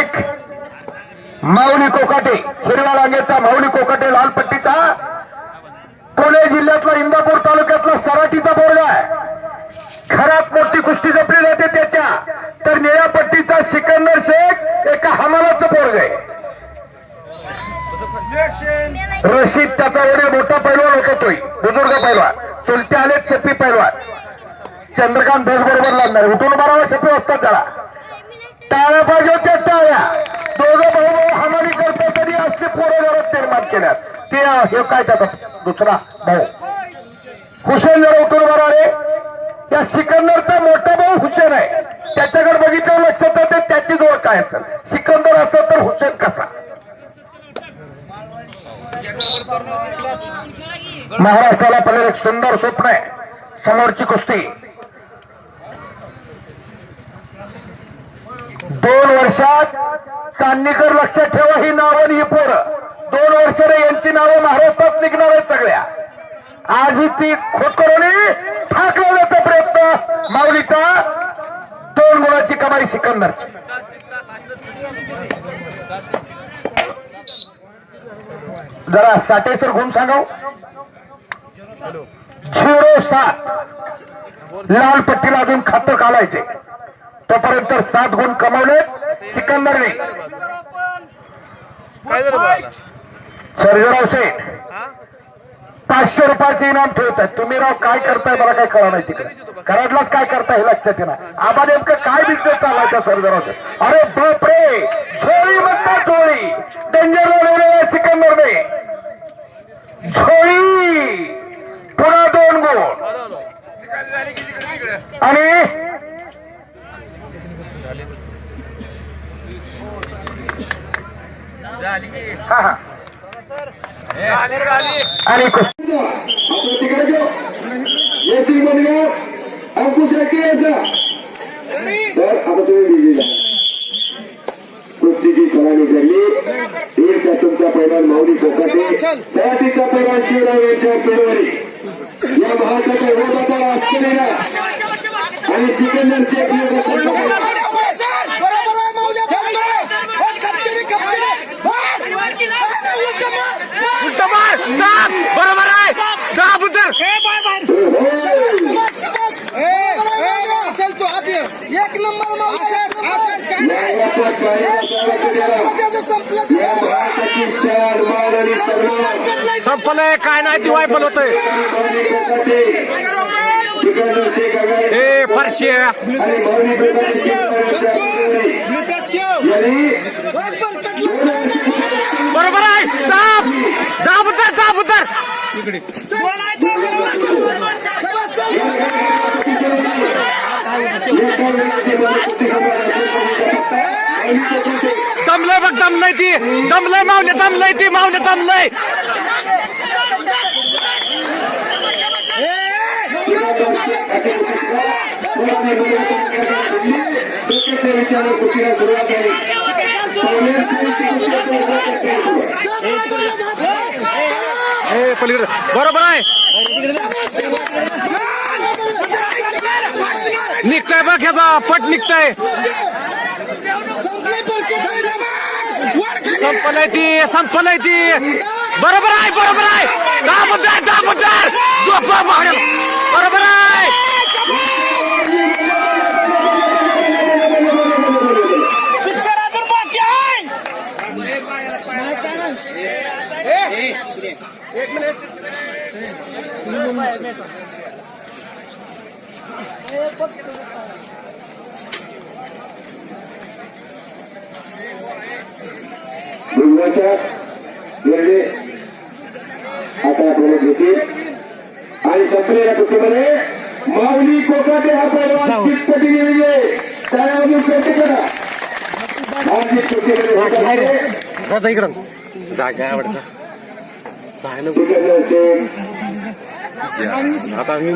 एक. माऊली कोकाटे हिरव्या रांगेचा माऊली कोकाटे लाल पट्टीचा. पुणे जिल्ह्यातला इंदापूर तालुक्यातला सराटीचा बोर्ड आहे. घरात मोठी कुस्ती जपली जाते त्याच्या. तर निळ्या पट्टीचा सिकंदर शेख एका हमालाचं पोरग आहे. रशीद त्याचा वडील मोठा पैलवान होता तोय बुजुर्ग पैलवान. चुलते आलेत शेपी पैलवान. चंद्रकांत भोज बरोबर लागणार. उठून बारा शेपी असतात त्याला टाळ्या पाहिजे त्या टाळ्या. दोघं भाऊ भाऊ हमाली करतात तरी असली पोरं घरात निर्माण केल्यात. ते हे काय त्याचा दुसरा भाऊ? हुसेन जरा उठून बरा या सिकंदरचा मोठा भाऊ हुसेन आहे. त्याच्याकडे बघितलं लक्षात तर त्याची जवळ काय असेल? सिकंदर असं तर हुसेन कसा? महाराष्ट्राला पहिले एक सुंदर स्वप्न आहे. समोरची कुस्ती. दोन वर्षात चांदणीकर लक्षात ठेवा ही नावं ही पोरं. दोन वर्षाने यांची नावं महाराष्ट्रात निघणार आहेत सगळ्या. आज ही ती खोटकरोनी ठाक प्रयत्न. माऊलीचा दोन गुणाची कमाई सिकंदरची. जरा साठेसर गुण सांगाव. झिरो सात. लाल पट्टीला अजून खातं काढायचे तोपर्यंत सात गुण कमावले सिकंदरने. सर्जराव शेठ पाचशे रुपयाचे इनाम ठेवताय. तुम्ही राव काय करताय मला काय कळा नाही तिकडे. कराडलाच काय करताय हे लक्षात येणार. आबा नेमकं काय बिझनेस चाललाय त्या सर्जराव अरे बापरे! झोळी म्हणतात झोळी. डेंजर सिकंदरने. झोळी. पुन्हा दोन गुण. आणि हा हा आणि तिकडे अंकुश रेड्डी सर आता तुम्ही बिझी जा कुस्तीची सलामी झाली एक आहे तुमचा पैलवान माऊली कोकाटे सराटीचा पैलवान शिवराव यांच्या पेडवरी या महाराष्ट्राच्या विरोधाचा असलेला आणि सिकंदर शेख दाब बरोबर आहे. दाब उतर चल तू आधी एक नंबर संपलंय काय नाही शेख आघाडी ए फारशी आहे. आणि माऊली कोकाटे शेख यांनी बरोबर आहे दाब दाब उतर दाब उतर दमलंय बघ दमलंय ती. दमलंय मावले दमलंय ती मावले दमलंय. विचारावर कुस्तीला सुरुवात हे ए पलीकडे. बरोबर आहे. निघताय बघ ह्याचा पट निघताय. संपलाय ती संपलाय ती. बरोबर आहे बरोबर आहे. दाबोदर दाबोदर बरोबर आहे. निर्णय आता घेतील. आणि संपलेल्या कुस्तीमध्ये माऊली कोकाटे हा पैलवान चितपटीने विजय त्याला अजून करा. आज ही कुस्तीमध्ये जाता इकडं. जागा आवडतं. सिकंदर शेख आता मी